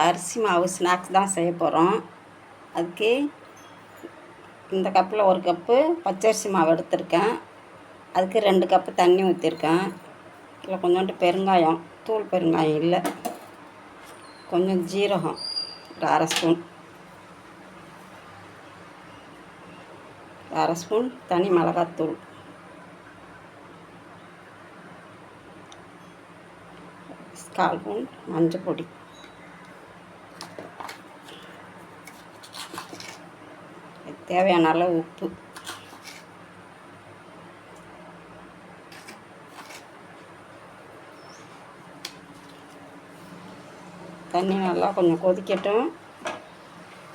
அரிசி மாவு ஸ்நாக்ஸ் தான் செய்ய போகிறோம் அதுக்கு இந்த கப்பில் ஒரு கப்பு பச்சரிசி மாவு எடுத்திருக்கேன். அதுக்கு ரெண்டு கப்பு தண்ணி ஊற்றிருக்கேன் இல்லை கொஞ்சோண்டு பெருங்காயம் தூள் பெருங்காயம் இல்லை. கொஞ்சம் ஜீரகம் ஒரு அரை ஸ்பூன். அரை ஸ்பூன் தனி மிளகாத்தூள் கால் ஸ்பூன் மஞ்சள் பொடி. தேவையான அளவு உப்பு. தண்ணி நல்லா கொஞ்சம் கொதிக்கட்டும்.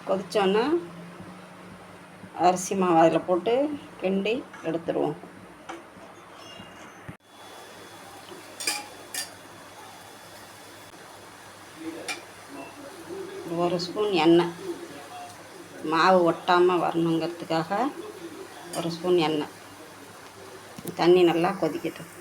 கொதித்தோன்னா அரிசி மாவு அதில் போட்டு கிண்டி எடுத்துருவோம். ஒரு ஸ்பூன் எண்ணெய். மாவு ஒட்டாமல் வரணுங்கிறதுக்காக ஒரு ஸ்பூன் எண்ணெய். தண்ணி நல்லா கொதிக்கட்டும்.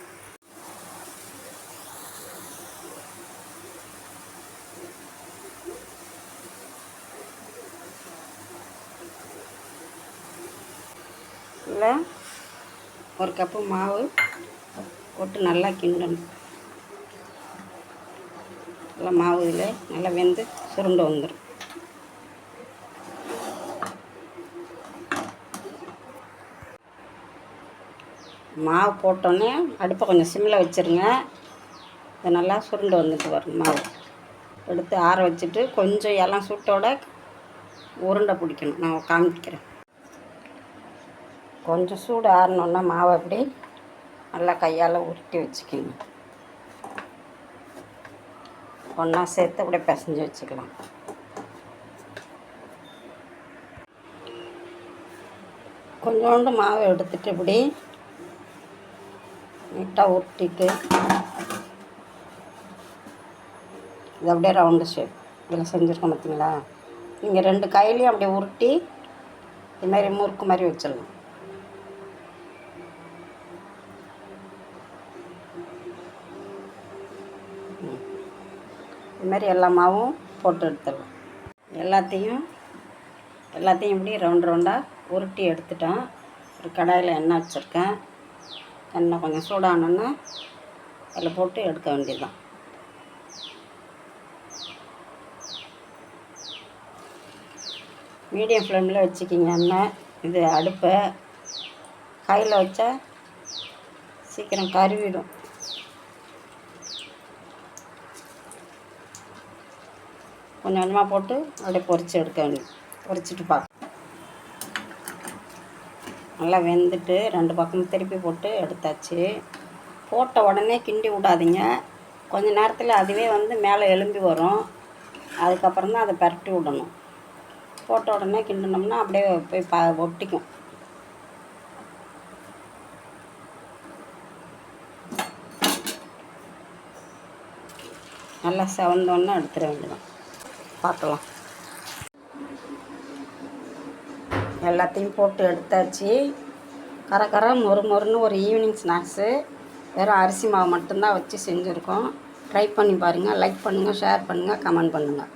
இல்லை ஒரு கப்பு மாவு போட்டு நல்லா கிண்டணும். நல்லா மாவு இதில் நல்லா வெந்து சுருண்டு வந்துடும் மாவு போட்டோன்னே அடுப்பை கொஞ்சம் சிம்மில் வச்சுருங்க. இது நல்லா சுருண்டு வந்துட்டு வரும் மாவு. எடுத்து ஆற வச்சுட்டு கொஞ்சம் எல்லாம் சுட்டோட உருண்டை பிடிக்கணும். நான் காமிக்கிறேன். கொஞ்சம் சூடு ஆறணுன்னா மாவை அப்படி நல்லா கையால் உருட்டி வச்சுக்கோங்க. ஒன்றா சேர்த்து அப்படியே பிசைஞ்சு வச்சுக்கலாம். கொஞ்சோண்டு மாவை எடுத்துகிட்டு இப்படி நீட்டாக உருட்டிட்டு இது அப்படியே ரவுண்டு ஷேப் இதில் செஞ்சுருக்கோம் பார்த்தீங்களா? நீங்கள் ரெண்டு கையிலையும் அப்படியே உருட்டி இதுமாரி முறுக்கு மாதிரி வச்சிடலாம். இது மாதிரி எல்லா மாவும் போட்டு எடுத்துடலாம். எல்லாத்தையும் எல்லாத்தையும் இப்படி ரவுண்ட் ரவுண்டாக உருட்டி எடுத்துட்டோம். ஒரு கடாயில் எண்ணெய் வச்சுருக்கேன். எண்ணெய் கொஞ்சம் சூடானோன்னா அதில் போட்டு எடுக்க வேண்டியதுதான். மீடியம் ஃப்ளேமில் வச்சுக்கிங்க எண்ணெய். இது அடுப்பை கையில் வச்சா சீக்கிரம் கருவிடும். கொஞ்சம் கொஞ்சமாக போட்டு அப்படியே பொறிச்சு எடுக்க வேண்டியது பொரிச்சிட்டு பார்க்க நல்லா வெந்துட்டு ரெண்டு பக்கமும் திருப்பி போட்டு எடுத்தாச்சு. போட்ட உடனே கிண்டி விடாதீங்க. கொஞ்ச நேரத்தில் அதுவே வந்து மேலே எலும்பி வரும். அதுக்கப்புறம் தான் அதை பரட்டி விடணும். போட்ட உடனே கிண்டினோம்னா அப்படியே போய் பா ஒட்டிக்கும். நல்லா செவந்தோன்னே எடுத்துட வேண்டியதான் பார்க்கலாம். எல்லாத்தையும் போட்டு எடுத்தாச்சு. கரகர மொறு மொறுன்னு ஒரு ஈவினிங் ஸ்நாக்ஸு வெறும் அரிசி மாவு மட்டும்தான் வச்சு செஞ்சுருக்கோம். ட்ரை பண்ணி பாருங்கள் லைக் பண்ணுங்கள் ஷேர் பண்ணுங்கள் கமெண்ட் பண்ணுங்கள்